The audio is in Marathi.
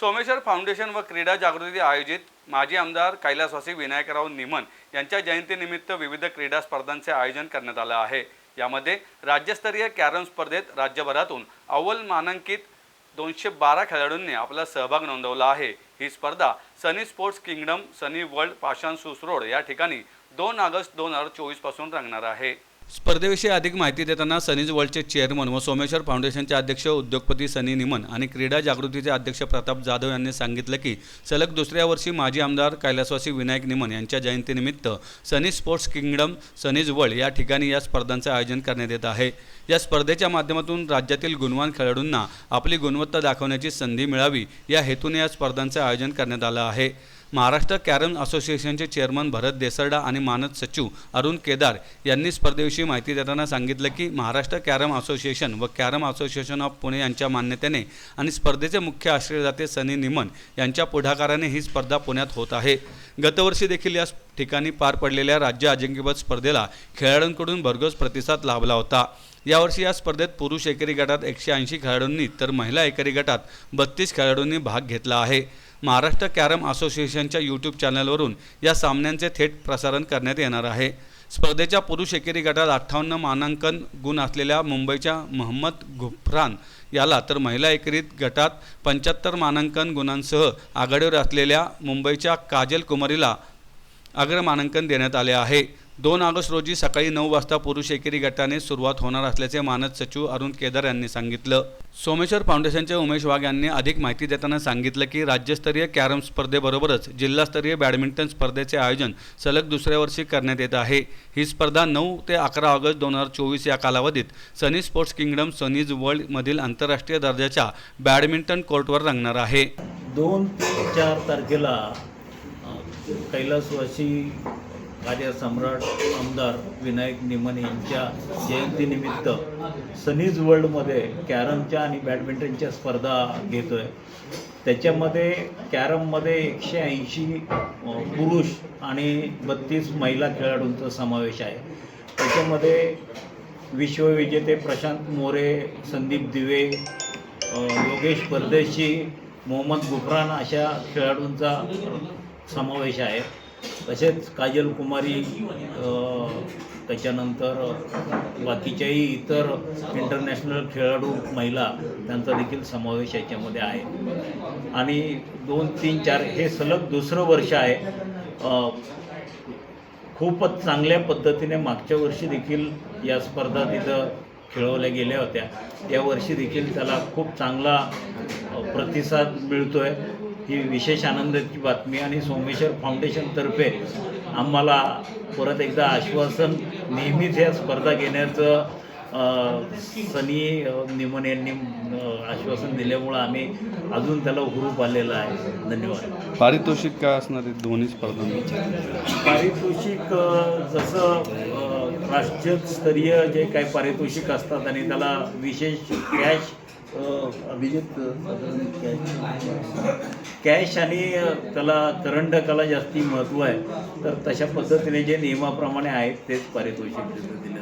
सोमेश्वर फाउंडेशन व क्रीडा जागृती आयोजित माजी आमदार कैलासवासी विनायकराव निमन यांच्या जयंतीनिमित्त विविध क्रीडा स्पर्धांचे आयोजन करण्यात आलं आहे. यामध्ये राज्यस्तरीय कॅरम स्पर्धेत राज्यभरातून अव्वल मानांकित दोनशे बारा खेळाडूंनी आपला सहभाग नोंदवला आहे. ही स्पर्धा Sunny Sports Kingdom Sunny World Pashan Sus Road या ठिकाणी दोन ऑगस्ट दोन हजार चोवीसपासून रंगणार आहे. स्पर्धेविषयी अधिक माहिती देताना सनीज वर्ल्डचे चेअरमन व सोमेश्वर फाउंडेशनचे अध्यक्ष उद्योगपती सनी निमन आणि क्रीडा जागृतीचे अध्यक्ष प्रताप जाधव यांनी सांगितलं की सलग दुसऱ्या वर्षी माजी आमदार कैलासवासी विनायक निमन यांच्या जयंतीनिमित्त Sunny Sports Kingdom Sunny's World या ठिकाणी या स्पर्धांचं आयोजन करण्यात येत आहे. या स्पर्धेच्या माध्यमातून राज्यातील गुणवान खेळाडूंना आपली गुणवत्ता दाखवण्याची संधी मिळावी या हेतूने या स्पर्धांचं आयोजन करण्यात आलं आहे. महाराष्ट्र कॅरम असोसिएशनचे चेअरमन भरत देसरडा आणि मानद सचिव अरुण केदार यांनी स्पर्धेविषयी माहिती देताना सांगितलं की महाराष्ट्र कॅरम असोसिएशन व कॅरम असोसिएशन ऑफ पुणे यांच्या मान्यतेने आणि स्पर्धेचे मुख्य आश्रयदाते सनी निमन यांच्या पुढाकाराने ही स्पर्धा पुण्यात होत आहे. गतवर्षी देखील या ठिकाणी पार पडलेल्या राज्य अजिंक्यपद स्पर्धेला खेळाडूंकडून भरघोस प्रतिसाद लाभला होता. यावर्षी या स्पर्धेत पुरुष एकेरी गटात एकशे ऐंशी खेळाडूंनी तर महिला एकेरी गटात बत्तीस खेळाडूंनी भाग घेतला आहे. महाराष्ट्र कॅरम असोसिएशनच्या यूट्यूब चॅनलवरून या सामन्यांचे थेट प्रसारण करण्यात येणार आहे. स्पर्धेच्या पुरुष एकेरी गटात अठ्ठावन्न मानांकन गुण असलेल्या मुंबईच्या मोहम्मद गुफरान याला तर महिला एकेरीत गटात पंच्याहत्तर मानांकन गुणांसह आघाडीवर असलेल्या मुंबईच्या काजल कुमारीला अग्रमानांकन देण्यात आले आहे. दोन ऑगस्ट रोजी सकाळी नऊ वाजता पुरुष एकेरी गटाने सुरुवात होणार असल्याचे मानद सचिव अरुण केदार यांनी सांगितलं. सोमेश्वर फाउंडेशनचे उमेश वाघ यांनी अधिक माहिती देताना सांगितलं की राज्यस्तरीय कॅरम स्पर्धेबरोबरच जिल्हास्तरीय बॅडमिंटन स्पर्धेचे आयोजन सलग दुसऱ्या वर्षी करण्यात येत आहे. ही स्पर्धा नऊ ते अकरा ऑगस्ट दोन हजार चोवीस या कालावधीत सनी स्पोर्ट्स किंगडम सनीज वर्ल्डमधील आंतरराष्ट्रीय दर्जाच्या बॅडमिंटन कोर्टवर रंगणार आहे. दोन ते चार तारखेला कैलासवासी कार्यसम्राट आमदार विनायक निमन यांच्या जयंतीनिमित्त सनीज वर्ल्डमध्ये कॅरमच्या आणि बॅडमिंटनच्या स्पर्धा घेतो आहे त्याच्यामध्ये कॅरममध्ये एकशे ऐंशी पुरुष आणि बत्तीस महिला खेळाडूंचा समावेश आहे. त्याच्यामध्ये विश्वविजेते प्रशांत मोरे संदीप दिवे योगेश परदेशी मोहम्मद गुफरान अशा खेळाडूंचा समावेश आहे. तसेच काजल कुमारी त्याच्यानंतर बाकीच्याही इतर इंटरनॅशनल खेळाडू महिला त्यांचा देखील समावेश याच्यामध्ये आहे. आणि दोन तीन चार हे सलग दुसरं वर्ष आहे. खूपच चांगल्या पद्धतीने मागच्या वर्षी देखील या स्पर्धा तिथं खेळवल्या गेल्या होत्या. या वर्षी देखील त्याला खूप चांगला प्रतिसाद मिळतो आहे ही विशेष आनंदाची बातमी आणि सोमेश्वर फाउंडेशनतर्फे आम्हाला परत एकदा आश्वासन नेहमीच या स्पर्धा घेण्याचं सनी निमन यांनी आश्वासन दिल्यामुळं आम्ही अजून त्याला हुरूप आलेला आहे. धन्यवाद. पारितोषिक काय असणार आहे दोन्ही स्पर्धांमध्ये? पारितोषिक जसं राष्ट्रस्तरीय जे काही पारितोषिक असतात आणि त्याला विशेष कॅश अभिजित कॅश आणि अ, त्याला करंडकाला जास्ती महत्त्व आहे. तर तशा पद्धतीने जे नियमाप्रमाणे आहेत तेच पारितोषिक दिलं